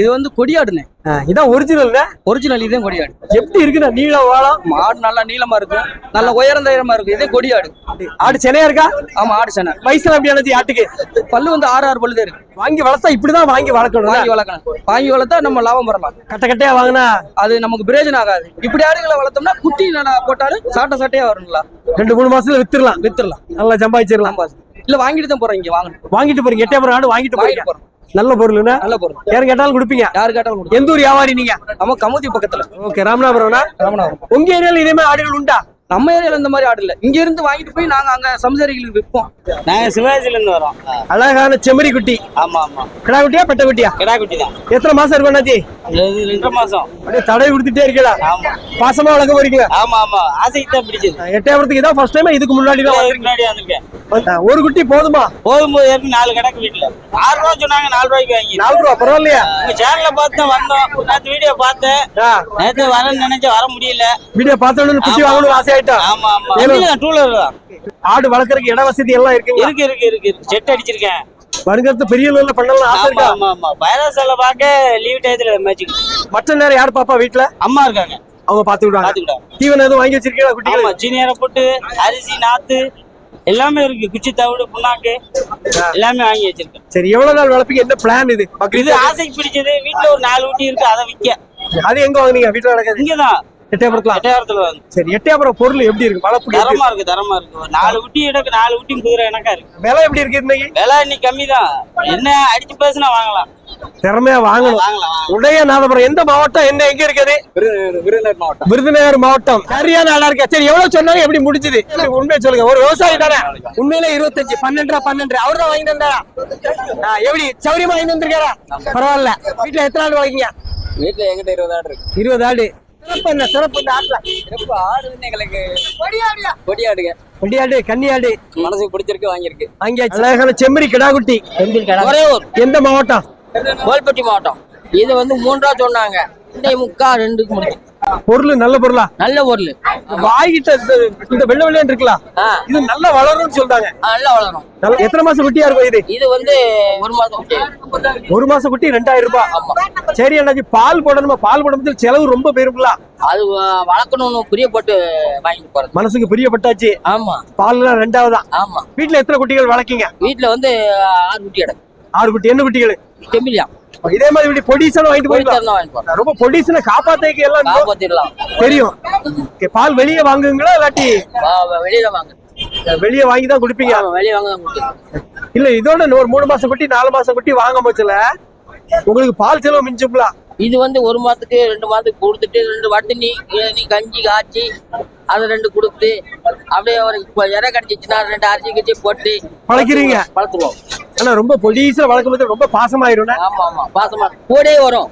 இது வந்து கொடியாடுனே. இதான் ஒரிஜினல் ஒரிஜினல் இதே கொடியாடு. எப்படி இருக்குண்ணா நீள வாழம் மாடு நல்லா நீளமா இருக்கும் நல்ல உயரம் தைரமா இருக்கும் இதே கொடியாடு. ஆடு சென்னையா இருக்கா? ஆமா ஆடு சேனை. வயசுல எப்படி ஆனது ஆட்டுக்கு? பல்லு வந்து ஆறு ஆறு பல்லு தான் இருக்கு. வாங்கி வளர்த்தா இப்படிதான் வாங்கி வளர்க்கணும் வாங்கி வளர்க்கணும் வாங்கி வளர்த்தா நம்ம லாபம் பெறலாம் கட்ட கட்டையா வாங்கினா? அது நமக்கு பிரயோஜனம் ஆகாது. இப்படி ஆடுகளை வளர்த்தோம்னா குட்டி போட்டாலும் சாட்டை சாட்டையா வரும்ல. ரெண்டு மூணு மாசத்துல வித்துடலாம் வித்துடலாம் நல்லா சம்பாதிச்சிடலாம். இல்ல வாங்கிட்டு தான் போறோம் இங்க. வாங்கணும். வாங்கிட்டு போறீங்க. எட்டயபுரம் ஆடு வாங்கிட்டு போறீங்க. வாங்கிட்டு போறோம். நல்ல பொருள்னா நல்ல பொருள். யாரும் கேட்டாலும் கொடுப்பீங்க? யாரு கேட்டாலும் எந்த ஊர் வியாபாரி நீங்க? நம்ம கமுதி பக்கத்துல. ஓகே ராமநாதபுரம்னா? ராமநாதபுரம். உங்க ஏரியால இதே மாதிரி ஆடுகள் உண்டா? நம்ம ஏரியால இந்த மாதிரி ஆடு இல்ல. இங்க இருந்து வாங்கிட்டு போய் நாங்க அங்க சம்சாரிகளுக்கு விற்போம் நாங்க சிவாஜில இருந்து வரோம். அழகான செம்மறி குட்டி. ஆமா ஆமா. கிடா குட்டியா பெட்ட குட்டியா? கிடா குட்டி தான். எத்தனை மாசம் இருக்கும் அண்ணாச்சி? இது ரெண்டரை மாசம். அப்படியே தடவை கொடுத்துட்டே ஆமா. பாசமா வளர்க்க போறீங்களா? ஆமா ஆமா. ஆசைக்கு தான் பிடிச்சது. எட்டயபுரத்துக்கு இதான் ஃபர்ஸ்ட் டைம் இதுக்கு முன்னாடி தான் முன்னாடி வந்திருக்கேன். ஒரு குட்டி போதுமா? போகும்போது ஏற்கனவே நாலு கிடக்கு வீட்டுல. ஆறு ரூபா சொன்னாங்க நாலு ரூபாய்க்கு வாங்கி. நாலு ரூபா பரவாயில்லையா. உங்க சேனல்ல பார்த்து தான் வந்தோம் நேற்று வீடியோ பார்த்தேன். நேற்று வரேன்னு நினைச்சேன் வர முடியல. வீடியோ பார்த்தோன்னு குட்டி ஆமா. வாங்கணும் ஆமா ஆமா. தான். ஆடு வளர்க்கறதுக்கு இட வசதி எல்லாம் இருக்கு இருக்கு இருக்கு இருக்கு. செட் அடிச்சிருக்கேன். வருங்காலத்து பெரிய லெவல்ல பண்ணலாம் ஆசை ஆமா இருக்கா ஆமா. ஆமா பைரஸால பார்க்க லீவ் டயத்துல மேட்சிங் மற்ற நேரம் யார் பாப்பா வீட்டுல அம்மா இருக்காங்க. அவங்க பாத்து விடுவாங்க. தீவனம் எதுவும் வாங்கி வச்சிருக்கீங்களா ஆமா குட்டிகள் சீனியரை போட்டு அரிசி நாத்து எல்லாமே இருக்கு. குச்சி தவிடு புண்ணாக்கு. எல்லாமே வாங்கி வச்சிருக்கேன். சரி எவ்வளவு நாள் வளர்ப்பீங்க என்ன பிளான் இது? இது ஆசைக்கு பிடிச்சது வீட்டுல ஒரு நாலு ஊட்டி இருக்கு அதை விக்க அது எங்க வாங்குனீங்க? வீட்டுல நடக்காது. இங்கதான். எட்டயபுரத்துல? எட்டாயிரத்துல வந்து. சரி எட்டயபுரம் பொருள் எப்படி இருக்கு? இருக்கு? தரமா இருக்கு? தரமா இருக்கு. நாலு ஊட்டி எனக்கு நாலு ஊட்டி குதிரை எனக்கா இருக்கு. விலை எப்படி இருக்கு இன்னைக்கு? விலை இன்னைக்கு கம்மி தான் என்ன அடிச்சு பேசுனா வாங்கலாம். திறமையா வாங்கணும். வாங்கலாம் உதயநாதபுரம் எந்த மாவட்டம்? என்ன எங்க இருக்குது? விருதுநகர் மாவட்டம். விருதுநகர் மாவட்டம். சரியான ஆளா இருக்கா? சரி எவ்வளவு சொன்னாங்க எப்படி முடிஞ்சது? உண்மையை சொல்லுங்க. ஒரு விவசாயி தானே? உண்மையில இருபத்தஞ்சு பன்னெண்டா பன்னெண்டு. அவர் தான் வாங்கி தந்தாரா ஆ, எப்படி? சௌரியமா வாங்கி தந்திருக்காரா பரவாயில்ல. வீட்டுல எத்தனை ஆடு வளர்க்கீங்க? வீட்டுல எங்கிட்ட இருபது ஆடு இருக்கு. இருபது ஆடு. சிறப்பு என்ன? சிறப்பு இந்த ஆட்டுல. சிறப்பு ஆடு வந்து எங்களுக்கு? கொடியாடுங்க. கொடியாடு கன்னியாடு. மனசுக்கு பிடிச்சிருக்கு வாங்கியிருக்கு. வாங்கியாச்சு. அழகான செம்மறி கிடாகுட்டி ஒரே ஒரு எந்த மாவட்டம்? கோல்பட்டி மாவட்டம். இது வந்து ரூபா சொன்னாங்க. ரெண்டே முக்கா ரெண்டுக்கு முடிச்சு பொருள் நல்ல பொருளா? நல்ல பொருள். வாங்கிட்ட இந்த- வெள்ளை வெள்ளையன் இருக்கலாம் இது நல்லா வளரும்னு சொல்றாங்க. நல்லா வளரும். எத்தனை மாசம் குட்டியா இருக்கும் இது? இது வந்து ஒரு மாதம் குட்டி. ஒரு மாசம் குட்டி ரெண்டாயிரம் ரூபாய். சரி அண்ணாச்சி பால் போடணுமா? பால் போடும்போது செலவு ரொம்ப போயிருங்களா அது வளர்க்கணும்னு பிரியப்பட்டு வாங்கிட்டு போறது. மனசுக்கு பிரியப்பட்டாச்சு. ஆமா. பால்லாம் ரெண்டாவதா? ஆமா. வீட்டுல எத்தனை குட்டிகள் வளர்க்கீங்க? வீட்டுல வந்து ஆறு குட்டி கிடக்கு. ஆறு குட்டி. என்ன குட்டிகள்? செம்பிலியா. இதே மாதிரி இப்படி பொடிசன் வாங்கிட்டு போயிடலாம். ரொம்ப பொடிசனை காப்பாத்தைக்கு எல்லாம் காப்பாத்திடலாம். தெரியும். பால் வெளியே வாங்குங்களா இல்லாட்டி வெளியில வாங்க. வெளியே வாங்கி தான் குடிப்பீங்க வெளியே வாங்க தான் இல்ல இதோட ஒரு மூணு மாசம் குட்டி நாலு மாசம் குட்டி வாங்க போச்சுல உங்களுக்கு பால் செலவு மிஞ்சுங்களா இது வந்து ஒரு மாதத்துக்கு ரெண்டு மாதத்துக்கு கொடுத்துட்டு ரெண்டு வட்டினி இளநீ கஞ்சி காய்ச்சி அதை ரெண்டு கொடுத்து அப்படியே இப்போ இறை கடிச்சிச்சுன்னா ரெண்டு அரிசி கச்சி போட்டு பழக்கிறீங்க. வளர்த்துருவோம் ஆனா ரொம்ப பொடிசா வளர்க்கும் போது ரொம்ப பாசமாயிரும் ஆமா ஆமா. பாசமா கூடே வரும்?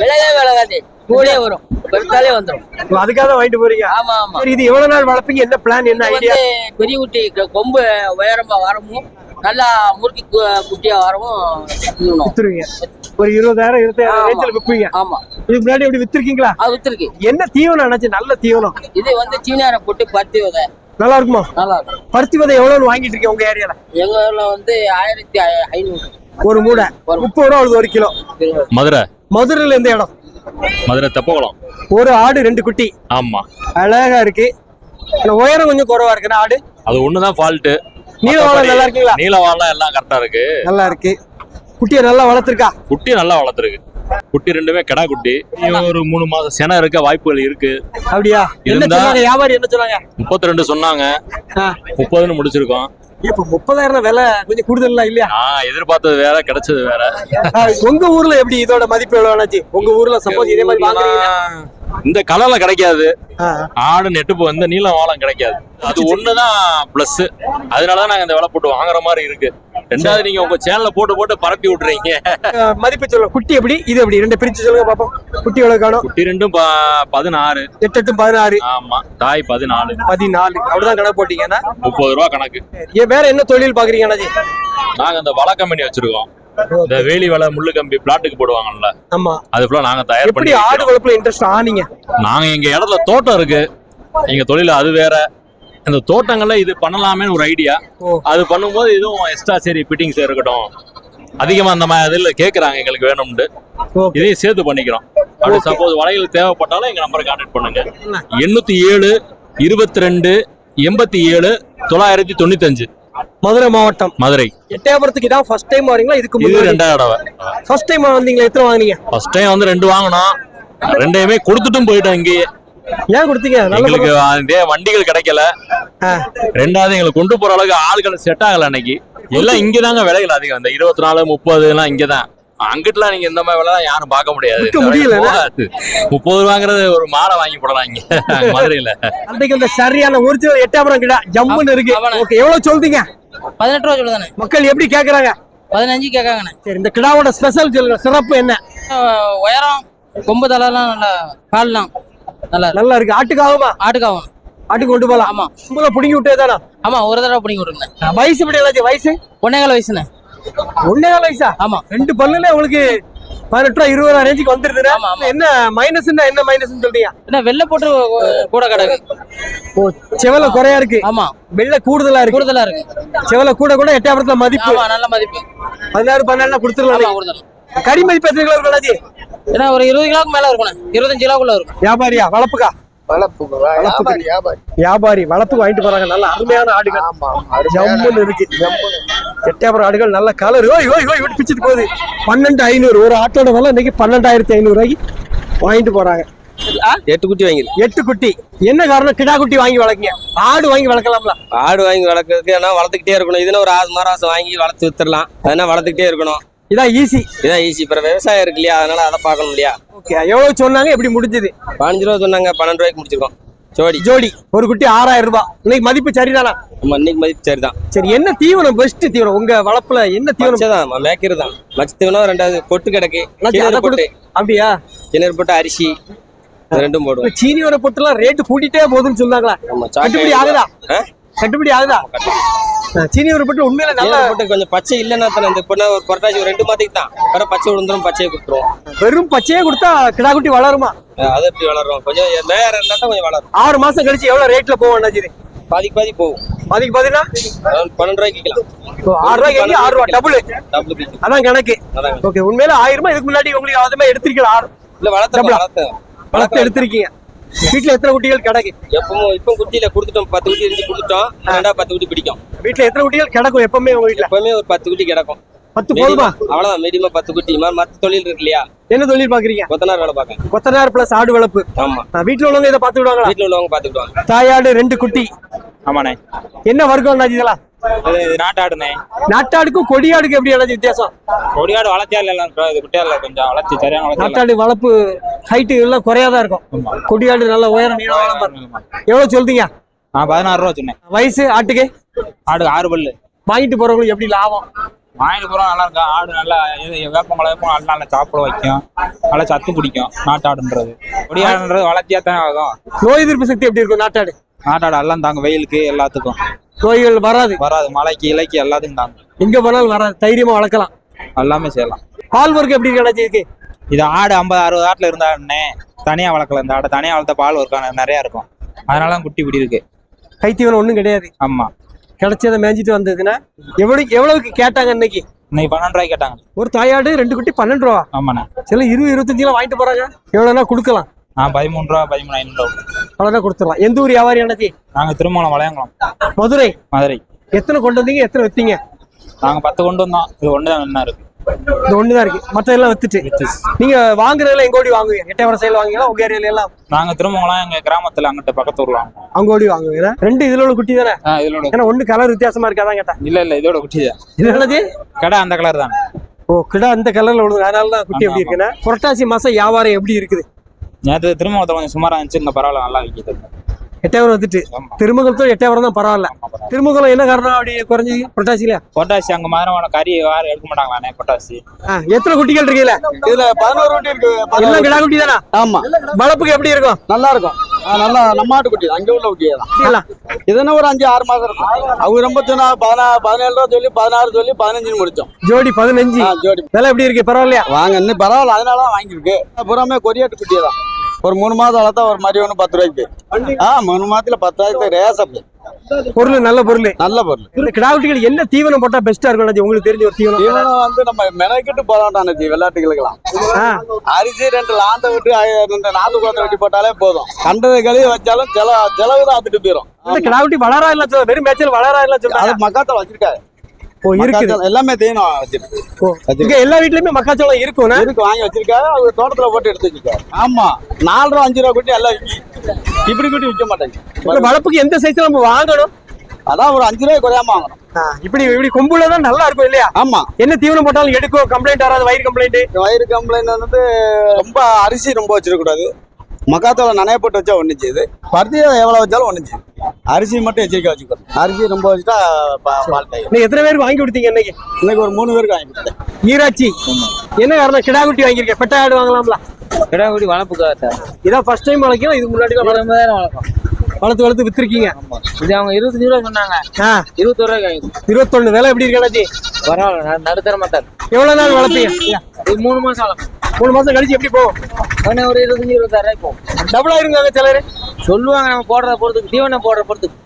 விலகவே விலகாது. கூடே வரும். பெருத்தாலே வந்துடும் அதுக்காக வாங்கிட்டு போறீங்க? ஆமா ஆமா. சரி இது எவ்வளவு நாள் வளர்ப்பீங்க? என்ன பிளான் என்ன ஐடியா பெரிய குட்டி கொம்பு உயரமா வரவும் நல்லா முறுக்கி குட்டியா வரவும். வித்துருவீங்க. ஒரு இருபதாயிரம் இருபத்தாயிரம். ரேஞ்சில் விற்பீங்க. ஆமா. இதுக்கு முன்னாடி இப்படி வித்திருக்கீங்களா? அது வித்துருக்கு என்ன தீவனம் நினைச்சு? நல்ல தீவனம். இது வந்து சீனியாரை போட்டு பருத்தி விதை. நல்லா இருக்குமா நல்லா இருக்கும் பருத்தி விதை எவ்வளவு வாங்கிட்டு இருக்கீங்க உங்க ஏரியால? எங்க ஊர்ல வந்து ஆயிரத்தி ஐநூறு. ஒரு மூடை. ஒரு- முப்பது ரூபா வருது ஒரு கிலோ. மதுரை. மதுரையில எந்த இடம்? மதுரை தெப்பகுளம். ஒரு ஆடு ரெண்டு குட்டி. ஆமா. அழகா இருக்கு. உயரம் கொஞ்சம் குறைவா இருக்கு. ஆடு? அது ஒண்ணுதான் ஃபால்ட்டு நீளவாளம் நல்லா இருக்குங்களா? நீளவாளம் எல்லாம் கரெக்டா இருக்கு. நல்லா இருக்கு. குட்டியை நல்லா வளர்த்துருக்கா? குட்டி நல்லா வளர்த்துருக்கு. குட்டி ரெண்டுமே கிடா குட்டி. ஒரு மூணு மாசம் சென இருக்க வாய்ப்புகள் இருக்கு. அப்படியா? இருந்தா- வியாபாரி என்ன சொன்னாங்க? முப்பத்தி ரெண்டு சொன்னாங்க. முப்பதுன்னு முடிச்சிருக்கோம். இப்ப முப்பதாயிரம் விலை கொஞ்சம் கூடுதல் இல்லையா? நான் எதிர்பார்த்தது வேற கிடைச்சது வேற. உங்க ஊர்ல எப்படி இதோட மதிப்பு எவ்வளவு உங்க ஊர்ல சப்போஸ் இதே மாதிரி வாங்குறீங்க. இந்த கலர்ல கிடைக்காது. ஆடு நெட்டுப்பு வந்து நீள வாழம் கிடைக்காது. அது ஒண்ணுதான் பிளஸ் அதனாலதான் நாங்க இந்த விலை போட்டு வாங்குற மாதிரி இருக்கு. ரெண்டாவது நீங்க உங்க சேனல்ல போட்டு போட்டு பரப்பி விட்டுறீங்க. மதிப்பு சொல்லுங்க. குட்டி எப்படி? இது எப்படி? ரெண்டு பிரிச்சு சொல்லுங்க பாப்போம். குட்டி எவ்வளவு காணும்? குட்டி ரெண்டும் பதினாறு. எட்டு எட்டு பதினாறு. ஆமா. தாய் பதினாலு. பதினாலு. அப்படிதான் கணக்கு போட்டீங்கன்னா முப்பது ரூபா கணக்கு. ஏன் வேற என்ன தொழில் பாக்குறீங்க அண்ணாச்சி? நாங்க இந்த வலை கம்பெனி வச்சிருக்கோம். இந்த வேலி வலை முள்ளு கம்பி பிளாட்டுக்கு போடுவாங்கல்ல. ஆமா. அது ஃபுல்லா நாங்க தயார் பண்ணி ஆடு. வளர்ப்புல இன்ட்ரெஸ்ட் ஆனீங்க? நாங்க எங்க இடத்துல தோட்டம் இருக்கு. எங்க தொழில் அது வேற. இந்த தோட்டங்கள்ல இது பண்ணலாமேன்னு ஒரு ஐடியா. அது பண்ணும்போது இதுவும் எக்ஸ்ட்ரா சரி ஃபிட்டிங்ஸ் இருக்கட்டும். அதிகமா அந்த மாதிரி இதுல கேக்குறாங்க எங்களுக்கு வேணும்னு இதையும் சேர்த்து பண்ணிக்கிறோம். அப்படி. சப்போஸ் வளையல் தேவைப்பட்டாலும் எங்க நம்பரை கான்டாக்ட் பண்ணுங்க. எண்ணூத்தி ஏழு இருபத்தி ரெண்டு எண்பத்தி ஏழு தொள்ளாயிரத்தி தொண்ணூத்தஞ்சு. மதுரை மாவட்டம். மதுரை. எட்டயபுரத்துக்கு இதான் ஃபர்ஸ்ட் டைம் வரீங்களா இதுக்கு இது முன்னாடி? ரெண்டாவது தடவை. ஃபர்ஸ்ட் டைம் வந்தீங்களா? எத்தனை வாங்குனீங்க? ஃபர்ஸ்ட் டைம் வந்து ரெண்டு வாங்கினோம். ரெண்டையுமே கொடுத்துட்டும் போயிட்டோம் இங்கேயே. ஏன் கொடுத்தீங்க? நல்ல எங்களுக்கு வண்டிகள் கிடைக்கல. ரெண்டாவது எங்களுக்கு கொண்டு போற அளவுக்கு ஆள்கள் செட் ஆகல அன்னைக்கு. எல்லாம் இங்கதாங்க விலைகள் அதிகம். இந்த இருபத்தி நாலு முப்பது எல்லாம் இங்கதான். அங்கிட்டுலாம் நீங்க இந்த மாதிரி விலை தான் யாரும் பார்க்க முடியாது. முடியல. முப்பது ரூபாங்கிறது ஒரு மாடை வாங்கி போடலாம் இங்க. மதுரையில அன்றைக்கு இந்த சரியான ஒரிஜினல் எட்டயபுரம் கிடா. ஜம்முன்னு இருக்கு. ஓகே எவ்வளவு சொல்றீங்க? பதினெட்டு ரூபா சொல்லுதானே? மக்கள் எப்படி கேக்குறாங்க? பதினஞ்சு கேட்காங்கண்ணே. சரி இந்த கிடாவோட ஸ்பெஷல் சொல்லுங்க. சிறப்பு என்ன? உயரம் கொம்பு தலைலாம் நல்லா கால்லாம். நல்லா இருக்கு. நல்லா இருக்கு. ஆட்டுக்காகுமா ஆட்டுக்காவும் ஆட்டுக்கு கொண்டு போலாம். ஆமா. உங்களை பிடிங்கி விட்டே தானா? ஆமா ஒரு தடவை பிடிங்கி விட்டுருங்க வயசு எப்படி எல்லாச்சு வயசு? ஒன்னேகால வயசுண்ணே. ஒன்னே கால் வயசா? ஆமா. ரெண்டு பல்லுல உங்களுக்கு பதினெட்டு ரூபா இருபது ரூபா ரேஞ்சுக்கு ஆமா. என்ன மைனஸ்னா என்ன மைனஸ் சொல்றீங்க? என்ன வெள்ளை போட்டு கூட கிடக்கு. ஓ செவல குறையா இருக்கு. ஆமா. வெள்ளை கூடுதலா இருக்கு. கூடுதலா இருக்கு. செவல கூட கூட எட்டாயிரத்துல மதிப்பு. நல்ல மதிப்பு. பதினாறு பன்னெண்டு கொடுத்துடலாம். கறி மதிப்பு எத்தனை கிலோ இருக்கலாஜி ஏன்னா ஒரு இருபது கிலோக்கு மேல இருக்கணும். இருபத்தஞ்சு கிலோக்குள்ள இருக்கும். வியாபாரியா? வளப்புக்கா வளர்ப்பு வியாபாரி வியாபாரி. வியாபாரி வளப்புக்கு வாங்கிட்டு போறாங்க. நல்ல அருமையான ஆடுகள். ஜம்முன்னு இருக்கு. எட்டாயிரம் ஆடுகள் நல்ல கலர் ஓய் ஓய் ஓய் விட்டு பிச்சுட்டு போகுது. பன்னெண்டு ஐநூறு. ஒரு ஆட்டோட விலை இன்னைக்கு பன்னெண்டாயிரத்தி ஐநூறு ரூபாய்க்கு வாங்கிட்டு போறாங்க. எட்டு குட்டி வாங்கி எட்டு குட்டி. என்ன காரணம்? கிடா குட்டி வாங்கி வளர்க்கீங்க. ஆடு வாங்கி வளர்க்கலாம்ல. ஆடு வாங்கி வளர்க்கறதுக்கு ஏன்னா வளர்த்துக்கிட்டே இருக்கணும். இதுல ஒரு ஆறு மாசம் வாங்கி வளர்த்து வித்துடலாம். அதனால வளர்த்துக்கிட்டே இருக்கணும். இதான் ஈஸி இதான் ஈஸி இப்போ விவசாயம் இருக்கு இல்லையா? அதனால அதை பார்க்கணும் இல்லையா? ஓகே எவ்வளவு சொன்னாங்க? எப்படி முடிஞ்சது? பதினஞ்சு ரூபா சொன்னாங்க பன்னெண்டு ரூபாய்க்கு முடிச்சிருக்கோம். ஜோடி. ஜோடி. ஒரு குட்டி ஆறாயிரம் ரூபாய். இன்னைக்கு மதிப்பு சரிதானா? நம்ம இன்னைக்கு மதிப்பு சரி தான் சரி என்ன தீவனம்? பெஸ்ட் தீவனம். உங்க வளப்புல என்ன தீவனம்? தான் மேய்க்கிறது தான். மச்சத்தீவனம் ரெண்டாவது கொட்டு கிடக்கு. அண்ணாச்சி, அதை கிணறு கொடு. போட்டு. அப்படியா? கிணறு போட்டு அரிசி. ரெண்டும் போடுவோம். இப்ப சீனியோட பொட்டுலாம் ரேட்டு கூட்டிட்டே போகுதுன்னு சொன்னாங்களா? கட்டுப்படி ஆகுதா? கட்டுப்படி ஆகுதா? ஆ, சீனியோட பொட்டு உண்மையில நல்ல போட்டு கொஞ்சம் பச்சை இல்லைன்னா தானே இந்த பொண்ணு ஒரு புரட்டாசி ஒரு ரெண்டு மாதத்துக்கு தான். வேற பச்சை விழுந்துரும் பச்சையை கொடுத்துருவோம் வெறும் பச்சையே கொடுத்தா கிடா குட்டி வளருமா? அது எப்படி வளரும்? கொஞ்சம் மேயர் இருந்தா தான் கொஞ்சம் வளரும். ஆறு மாசம் கழிச்சு எவ்வளவு ரேட்ல போவோம் அண்ணாச்சி பாதிக்கு பாதி போகும். பாத்தீங்கன்னா அதாவது பன்னெண்டு ரூபாய்க்கு விற்கலாம். ஆறு ரூபாய்க்கு ஆறு ரூபா டபுள் அதான் கணக்கு. ஓகே உண்மையில ஆயிரம்? ரூபாய் இதுக்கு முன்னாடி உங்களுக்கு அதுமே எடுத்திருக்கீங்க ஆறு. இல்ல வளர்த்து? வளர்த்து வளர்த்து எடுத்திருக்கீங்க. வீட்டுல எத்தனை குட்டிகள் கிடக்கு? எப்பவும் இப்போ குட்டியில கொடுத்துட்டோம். பத்து குட்டி இருந்து கொடுத்துட்டோம். ரெண்டா பத்து குட்டி பிடிக்கும். வீட்டுல எத்தனை குட்டிகள் கிடக்கும் எப்பவுமே உங்க வீட்டுல எப்பவுமே ஒரு பத்து குட்டி கிடக்கும். பத்து போதுமா அவ்வளவுதான் மீடியமா பத்து குட்டி. மாதிரி மத்த தொழில் இருக்கு இல்லையா? என்ன தொழில் பாக்குறீங்க? கொத்தனார் வேலை பார்க்க கொத்தனார் பிளஸ் ஆடு வளர்ப்பு. ஆமா. வீட்டுல உள்ளவங்க இதை பாத்து விடுவாங்களா? வீட்டுல உள்ளவங்க பாத்துக்கிடுவாங்க தாயாடு ரெண்டு குட்டி. ஆமாண்ணே. என்ன வர்க்கம் இதெல்லாம்? இது இது நாட்டாடுண்ணே. நாட்டாடுக்கும் கொடியாடுக்கும் எப்படி அண்ணாச்சி வித்தியாசம்? கொடியாடு வளர்த்தியால இது குட்டியால கொஞ்சம் வளர்ச்சி சரியான நாட்டாடு வளர்ப்பு ஹைட்டு எல்லாம் குறையாதான் இருக்கும். கொடியாடு நல்ல உயரம் நீளம் எவ்வளவு சொல்றீங்க? நான் பதினாறு ரூபா சொன்னேன். வயசு ஆட்டுக்கு? ஆடு ஆறு பல்லு. வாங்கிட்டு போறவங்களுக்கு எப்படி லாபம்? வாங்கிட்டு போறோம் நல்லா இருக்கும் ஆடு நல்லா வேப்பமலை வேப்பம் நல்லா சாப்பிட வைக்கும். நல்லா சத்து பிடிக்கும் நாட்டாடுன்றது. கொடியாடுன்றது வளர்ச்சியா தானே ஆகும். நோய் எதிர்ப்பு சக்தி எப்படி இருக்கும் நாட்டாடு? நாட்டாடு எல்லாம் தாங்க வெயிலுக்கு எல்லாத்துக்கும். நோய்கள் வராது. வராது மழைக்கு இலைக்கு எல்லாத்துக்கும் தாங்க. எங்க போனாலும் வராது தைரியமா வளர்க்கலாம். எல்லாமே செய்யலாம். பால் ஒர்க் எப்படி இருக்கு இது ஆடு ஐம்பது அறுபது ஆட்டுல இருந்தானே தனியா வளர்க்கல இந்த ஆடை. தனியா வளர்த்த பால் ஒருக்கான நிறைய இருக்கும். அதனால தான் குட்டி பிடி இருக்கு கைத்தீவனம் ஒண்ணும் கிடையாது. ஆமா. கிடைச்சதை மேய்ஞ்சிட்டு வந்ததுன்னா எவ்வளவு எவ்வளவுக்கு கேட்டாங்க இன்னைக்கு? இன்னைக்கு பன்னெண்டு ரூபாய்க்கு கேட்டாங்க. ஒரு தாயாடு ரெண்டு குட்டி பன்னெண்டு ரூபா. ஆமாண்ணே. சில இருபது இருபத்தஞ்சுலாம் வாங்கிட்டு போறாங்க. எவ்வளவுனா கொடுக்கலாம். நான் பதிமூணு ரூபா பதிமூணு ஐநூறு அவ்வளவுதான் கொடுத்துடலாம். எந்த ஊர் வியாபாரி அண்ணாச்சி? நாங்க திருமணம் வளையங்குளம். மதுரை. மதுரை. எத்தனை கொண்டு வந்தீங்க? எத்தனை வித்தீங்க? நாங்க பத்து கொண்டு வந்தோம். இது ஒன்று தான் என்ன இருக்கு இந்த ஒண்ணுதான் இருக்கு. மத்ததெல்லாம் வித்துட்டு. நீங்க வாங்குறதுல எங்க ஓடி வாங்குவீங்க? எட்டயபுரம் சைடுல வாங்குவீங்களா? உங்க ஏரியால எல்லாம்? நாங்க திருமங்கலம் எங்க கிராமத்துல அங்கிட்ட பக்கத்து ஊர்ல வாங்குவோம். அவங்க ஓடி வாங்குவீங்க ரெண்டு இதுல உள்ள குட்டி தானே? ஆ, இதோட ஏன்னா ஒண்ணு கலர் வித்தியாசமா இருக்காதான் கேட்டேன் இல்ல இல்ல இதோட குட்டி தான். இது என்னது? கடை அந்த கலர் தான். ஓ கிடா அந்த கலர்ல விழுது அதனால தான் குட்டி எப்படி இருக்குன்னா புரட்டாசி மாசம் வியாபாரம் எப்படி இருக்குது? நேற்று திருமணத்துல கொஞ்சம் சுமாரா இருந்துச்சு. இந்த பரவாயில்ல நல்லா விற்கிது எட்டயபுரம் வந்துட்டு. ஆமா. திருமங்கலத்தோட எட்டயபுரம் தான் பரவாயில்ல. திருமங்கலம் என்ன காரணம் அப்படி குறைஞ்சி புரட்டாசியில? பொட்டாசி அங்க மாதிரியான கறி யாரும் எடுக்க மாட்டாங்களாண்ணே பொட்டாசி ஆ, எத்தனை குட்டிகள் இருக்கீங்களா இதுல பதினோரு குட்டி இருக்கு. எல்லாம் கிடா குட்டி தானா? ஆமா. வளர்ப்புக்கு எப்படி இருக்கும்? நல்லா இருக்கும் நல்லா நம்மாட்டு குட்டி அங்க உள்ள குட்டியே தான். இதுன்னு ஒரு அஞ்சு ஆறு மாசம் இருக்கும். அவங்க ரொம்ப சொன்னா பதினாறு பதினேழு ரூபா சொல்லி பதினாறு சொல்லி பதினஞ்சுன்னு முடிச்சோம். ஜோடி பதினஞ்சு. ஜோடி. விலை எப்படி இருக்கு? பரவாயில்லையா? வாங்க இன்னும் பரவாயில்ல. அதனால தான் வாங்கியிருக்கு. புறாமே கொரியாட்டு குட்டியே தான். ஒரு மூணு மாதம் வளர்த்தா ஒரு மாதிரி ஒன்று பத்து ரூபாய்க்கு. ஆ மூணு மாதத்துல பத்து ரூபாய்க்கு ரேசப் பொருள் நல்ல பொருள். நல்ல பொருள். இந்த கிடாக்குட்டிகள் என்ன தீவனம் போட்டா பெஸ்டா இருக்கும் அண்ணாச்சி? உங்களுக்கு தெரிஞ்ச ஒரு தீவனம்? இவனும் வந்து நம்ம மெனக்கிட்டு போராட்டம் விளையாட்டுகளுக்கெல்லாம். ஆ, அரிசி ரெண்டு லாந்த விட்டு ரெண்டு நாட்டு கோத்தை வெட்டி போட்டாலே போதும். கண்டதை கழுவி வச்சாலும் செல செலவு தான் ஆத்துட்டு போயிடும் இந்த வளரா இல்ல சொல்ல வெறும் மேய்ச்சல் வளரா இல்ல அது மக்காத்தோல் வச்சிருக்காரு. ஓ மக்காச்சோளம் எல்லாமே தீனம் வச்சிருக்கு. எல்லா வீட்லயுமே மக்காச்சோளம் இருக்கும்னா? இருக்கு வாங்கி வச்சிருக்காரு. அவர் தோட்டத்துல போட்டு எடுத்து வச்சிருக்காரு. ஆமா. நாலு ரூபா அஞ்சு ரூபா குட்டி எல்லாம் இப்படி குட்டி விற்க மாட்டாங்க. வளர்ப்புக்கு எந்த சைஸ்ல நம்ம வாங்கணும்? அதான் ஒரு அஞ்சு ரூபாய் குறையாம வாங்கணும். இப்படி இப்படி கொம்புல தான் நல்லா இருக்கும் இல்லையா? ஆமா. என்ன தீவனம் போட்டாலும் எடுக்கும் கம்ப்ளைண்ட் வராது வயிறு கம்ப்ளைண்ட் வயிறு கம்ப்ளைண்ட் வந்து ரொம்ப அரிசி ரொம்ப வச்சிடக்கூடாது மக்காத்தோல நனைய போட்டு வச்சா ஒண்ணுச்சு இது. பருத்தி எவ்வளவு வச்சாலும் ஒண்ணுச்சு. அரிசி மட்டும் எச்சரிக்கை வச்சுக்கணும். அரிசி ரொம்ப வச்சுட்டா நீங்க எத்தனை பேருக்கு வாங்கி கொடுத்தீங்க இன்னைக்கு? இன்னைக்கு ஒரு மூணு பேருக்கு வாங்கி கொடுத்தேன். ஈராச்சி என்ன காரணம்? கிடாக்குட்டி வாங்கியிருக்கேன். பெட்ட ஆடு வாங்கலாம்ல? கிடாக்குடி வளர்ப்புக்காக இதான் ஃபர்ஸ்ட் டைம் வளர்க்கலாம் இதுக்கு முன்னாடி எல்லாம் வளர்த்து- வளர்க்கும் வளர்த்து வளர்த்து வித்திருக்கீங்க. இது அவங்க இருபத்தஞ்சு ரூபா சொன்னாங்க. ஆ. இருபத்தொரு வாங்கி இருபத்தொன்னு. விலை எப்படி இருக்கலாச்சி பரவாயில்ல. நடுத்தர மாட்டார் எவ்வளவு நாள் வளர்ப்பீங்க? இது மூணு மாசம் வளர்க்கும் மூணு மாசம் கழிச்சு எப்படி போகும்? உடனே ஒரு இருபத்தஞ்சு இருபத்தாறு ரூபாய் போகும். டபுள் ஆயிருங்க சிலரு. சொல்லுவாங்க நம்ம போடுறத பொறுத்துக்கு தீவனம் போடுற பொறுத்துக்கு.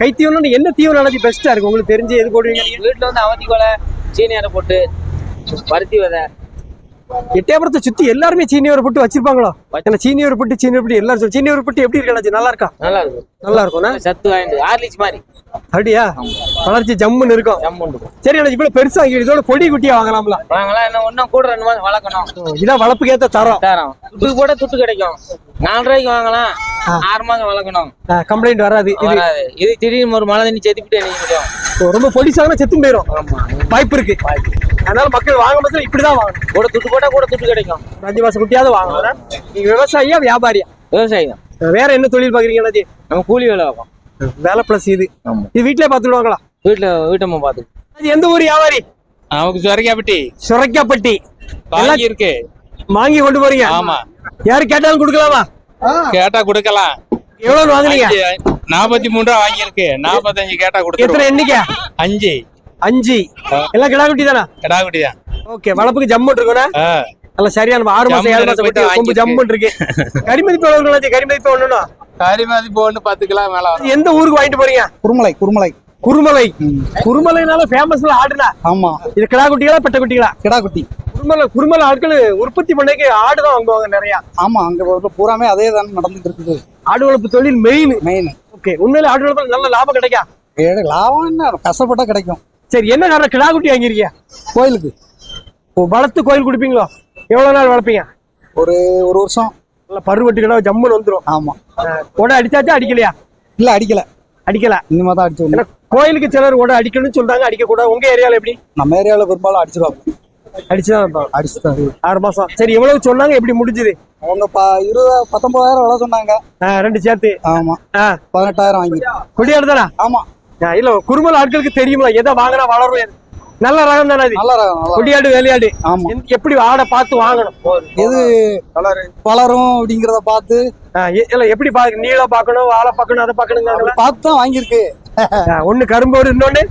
கை தீவனம் என்ன தீவனம் அழைச்சி பெஸ்டா இருக்கும் உங்களுக்கு தெரிஞ்சு எது போடுவீங்க? வீட்டுல வந்து அவத்தி கொலை சீனி அரை போட்டு பருத்தி விதை எட்டயபுரத்தை சுத்தி எல்லாருமே சீனியவர் போட்டு வச்சிருப்பாங்களோ? ஏன்னா சீனியவர் போட்டு சீனியர் போட்டு எல்லாரும். சீனியவர் போட்டு எப்படி இருக்கலாச்சு நல்லா இருக்கா? நல்லா இருக்கும் நல்லா இருக்கும்னா? சத்து வாங்கிட்டு ஆர்லிக்ஸ் மாதிரி. அப்படியா? வளர்ச்சி ஜம்முன்னு இருக்கும். சரி அண்ணாச்சி இவ்வளவு பெருசா இதோட பொடி குட்டியா வாங்கலாம்ல. வாங்கலாம். என்ன ஒன்றும் கூட ரெண்டு மாதம் வளர்க்கணும். இதான் வளர்ப்புக்கு ஏத்த தரம். தரோம். துட்டுக்கு போட துட்டு கிடைக்கும். நாலு ரூபாய்க்கு வாங்கலாம் ஆறு மாதம் வளர்க்கணும். கம்ப்ளைண்ட் வராது. இது திடீர்னு ஒரு மழை தண்ணி செத்துக்கிட்டே ஓ, ரொம்ப பொடிசாங்கன்னா செத்து போயிடும் வாய்ப்பு இருக்கு. அதனால மக்கள் வாங்க பட்சம் இப்படிதான் வாங்கணும். கூட துட்டு போட்டா கூட துட்டு கிடைக்கும். அஞ்சு மாசம் குட்டியாவது வாங்கணும். நீங்க விவசாயியா வியாபாரியா? விவசாயி தான். வேற என்ன தொழில் பாக்குறீங்க நம்ம கூலி வேலை பார்ப்போம். வேலை பிளஸ் இது. ஆமா. இது வீட்லயே பாத்துடுவாங்களா வீட்டுல வீட்டம்மா பார்த்து அது எந்த ஊர் வியாபாரி? நமக்கு சொரக்காப்பட்டி. சுரைக்காப்பட்டி. வாங்கி இருக்கு. வாங்கி கொண்டு போறீங்க? ஆமா. யாரு கேட்டாலும் கொடுக்கலாமா? கேட்டா கொடுக்கலாம். எவ்வளவு வாங்குனீங்க? நாற்பத்தி மூணு ரூபா வாங்கியிருக்கு. நாற்பத்தஞ்சு கேட்டா எத்தனை கொடுத்துருவோம் எண்ணிக்கை? அஞ்சு. அஞ்சு. எல்லாம் கிடா குட்டி தானே கிடாக்குட்டி தான் ஓகே வளர்ப்புக்கு ஜம்முன் இருக்கும்னா? ஆ. நல்ல சரியான ஆறு மாசம் ஏழு மாசம் கொம்பு ஜம்முன் இருக்கு. கரிமதிப்பு எவ்வளவு கரிமதிப்பு ஒண்ணுனா கரிமதிப்பு ஒண்ணு பத்து கிலோ மேல எந்த ஊருக்கு வாங்கிட்டு போறீங்க? குருமலை குருமலை. குருமலை. குருமலைனால ஃபேமஸ்ல ஆடுனா? ஆமா. இது கிடா குட்டிகளா பெட்ட குட்டிகளா கிடா குட்டி குருமலை குருமலை ஆட்கள் உற்பத்தி பண்ணைக்கு ஆடு தான் வாங்குவாங்க நிறைய. ஆமா அங்க பூராமே அதே தான் நடந்துட்டு இருக்குது. ஆடு வளர்ப்பு தொழில் மெயின் மெயின் ஓகே உண்மையில ஆடு வளர்ப்பு நல்ல லாபம் கிடைக்கா? லாபம் என்ன? கஷ்டப்பட்டா கிடைக்கும். சரி என்ன காரணம்? கிடா குட்டி வாங்கிருக்கீங்க கோயிலுக்கு வளர்த்து கோயில் கொடுப்பீங்களோ? எவ்வளவு நாள் வளர்ப்பீங்க? ஒரு ஒரு வருஷம். நல்ல பருவட்டு கிடா ஜம்முன்னு வந்துரும். ஆமா. உடை அடிச்சாச்சா அடிக்கலையா? இல்ல அடிக்கல. அடிக்கல. இனிமே தான் அடிச்சு கோயிலுக்கு சிலர் உடை அடிக்கணும்னு சொல்றாங்க அடிக்க கூடாது உங்க ஏரியால எப்படி? நம்ம ஏரியாவில் பெரும்பாலும் அடிச்சிருவாங்க. அடிச்சுதான். அடிச்சுதான் ஆறு மாசம். சரி எவ்வளவு சொன்னாங்க எப்படி முடிஞ்சது? அவங்க இருபது பத்தொன்பதாயிரம் விலை சொன்னாங்க. ரெண்டு சேர்த்து. ஆமா. பதினெட்டாயிரம் வாங்கி கொடியாடு தானே ஆமா. இல்ல குறுமல் ஆட்களுக்கு தெரியுமா எதை வாங்கினா வளரும். நல்ல ரகம் தானே அது? நல்ல ரகம் கொடியாடு வேலையாடு. ஆமா. எப்படி ஆடை பார்த்து வாங்கணும்? எது வளரும் அப்படிங்கிறத பார்த்து. இல்ல எப்படி பாக்க நீளம் பார்க்கணும் வாழை பார்க்கணும் அதை பார்க்கணுங்க பார்த்து தான் வாங்கியிருக்கு. ஒண்ணு கரும்போடு இன்னொன்னு?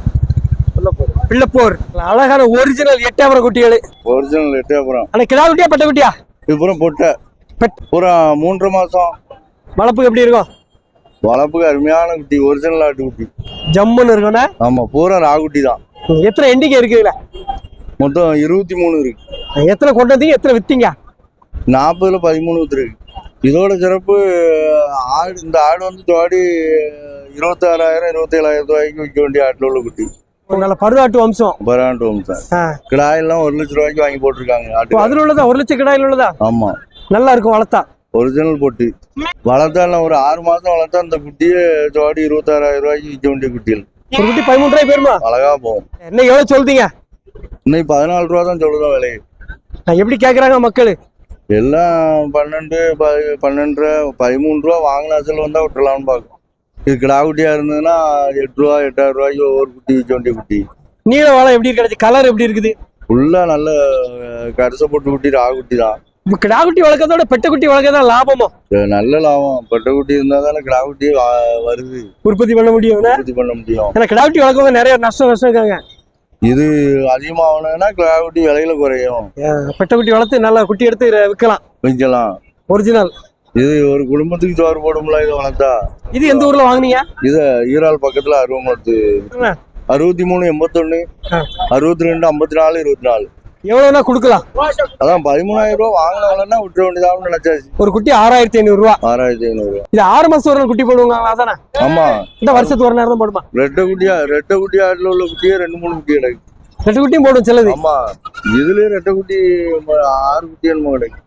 பிள்ளைப்போர். அழகான ஒரிஜினல் எட்டாவரம் குட்டிகள். ஒரிஜினல் எட்டு அப்புறம் ஆனா கிடா குட்டியா பட்ட குட்டியா? இது பூரா பொட்டை. பெட். பூரா மூன்று மாசம். வளர்ப்புக்கு எப்படி இருக்கும்? வளர்ப்புக்கு அருமையான குட்டி ஒரிஜினல் ஆட்டு குட்டி. ஜம்முன்னு இருக்கும்னா ஆமா பூரா ராகுட்டி தான். எத்தனை எண்ணிக்கை இருக்குதுல மொத்தம் இருபத்தி மூணு இருக்கு. எத்தனை கொண்டு வந்தீங்க எத்தனை வித்தீங்க? நாற்பதுல பதிமூணு இருக்கு இதோட சிறப்பு ஆடு இந்த ஆடு வந்து ஜோடி இருபத்தாறாயிரம் இருபத்தேழாயிரம் ரூபாய்க்கு விற்க வேண்டிய ஆட்டில் உள்ள குட்டி. நல்ல பருதாட்டு வம்சம். பராண்டு வம்சம். கிடாயெல்லாம் ஒரு லட்ச ரூபாய்க்கு வாங்கி போட்டிருக்காங்க. அதுல உள்ளதா? ஒரு லட்சம் கிடாயில் உள்ளதா? ஆமா. நல்லா இருக்கும் வளர்த்தா. ஒரிஜினல் பொட்டு. வளர்த்தா ஒரு ஆறு மாசம் வளர்த்தா அந்த குட்டியே ஜோடி இருபத்தாறாயிரம் ரூபாய்க்கு விற்க வேண்டிய குட்டிகள். ஒரு குட்டி பதிமூணு ரூபாய் போயிருமா? அழகா போகும். என்ன எவ்வளவு சொல்றீங்க? இன்னைக்கு பதினாலு ரூபா தான் சொல்லுறோம் விலை. எப்படி கேக்குறாங்க மக்கள்? எல்லாம் பன்னெண்டு பன்னெண்டு பதிமூணு ரூபா வாங்கின அசல் வந்தா விட்டுலாம்னு பார்க்கும் இது கிடா குட்டியா இருந்ததுன்னா எட்டு ரூபா எட்டாயிரம் ரூபாய்க்கு ஒவ்வொரு குட்டி விற்க வேண்டிய குட்டி. நீல வாழை எப்படி கிடைச்சு கலர் எப்படி இருக்குது? ஃபுல்லா நல்ல கரிசை போட்டு குட்டி ரா குட்டி தான். இப்ப கிடா குட்டி வளர்க்கறதோட பெட்ட குட்டி வளர்க்கறதா லாபமோ? நல்ல லாபம். பெட்டை குட்டி இருந்தா தானே கிடா குட்டி வா- வருது. உற்பத்தி பண்ண முடியும் உற்பத்தி பண்ண முடியும். ஏன்னா கிடா குட்டி வளர்க்கவங்க நிறைய நஷ்டம் நஷ்டம் இருக்காங்க. இது அதிகமாகணும்னா கிடா குட்டி விலையில குறையும். பெட்ட குட்டி வளர்த்து நல்லா குட்டி எடுத்து விற்கலாம். விற்கலாம். ஒரிஜினல் இது ஒரு குடும்பத்துக்கு சோறு போடும்ல இதை வளர்த்தா? இது எந்த ஊர்ல வாங்குனீங்க? இத ஈரால் பக்கத்துல அருவமத்து ஆ. அறுபத்தி மூணு எண்பத்தொன்னு. அறுபத்தி ரெண்டு ஐம்பத்தி நாலு இருபத்தி நாலு. எவ்வளவுனா கொடுக்கலாம். அதான் பதிமூணாயிரம் ரூபா வாங்கினவங்கன்னா விட்டுற வேண்டியதான்னு நினைச்சாச்சு. ஒரு குட்டி ஆறாயிரத்தி ஐநூறு ரூபா. ஆறாயிரத்தி ஐநூறு ரூபா. இது ஆறு மாசம் ஒரு குட்டி போடுவாங்க அதானே? ஆமா. இந்த வருஷத்துக்கு ஒரு நேரம் தான் போடுமா? ரெட்டை குட்டியா ரெட்டை குட்டி ஆட்டில் உள்ள குட்டியே ரெண்டு மூணு குட்டி கிடைக்கும். ரெண்டு குட்டியும் போடும் சிலது. ஆமா. இதுலயே ரெட்டை குட்டி ஆறு குட்டி என்னமோ கிடைக்கும்.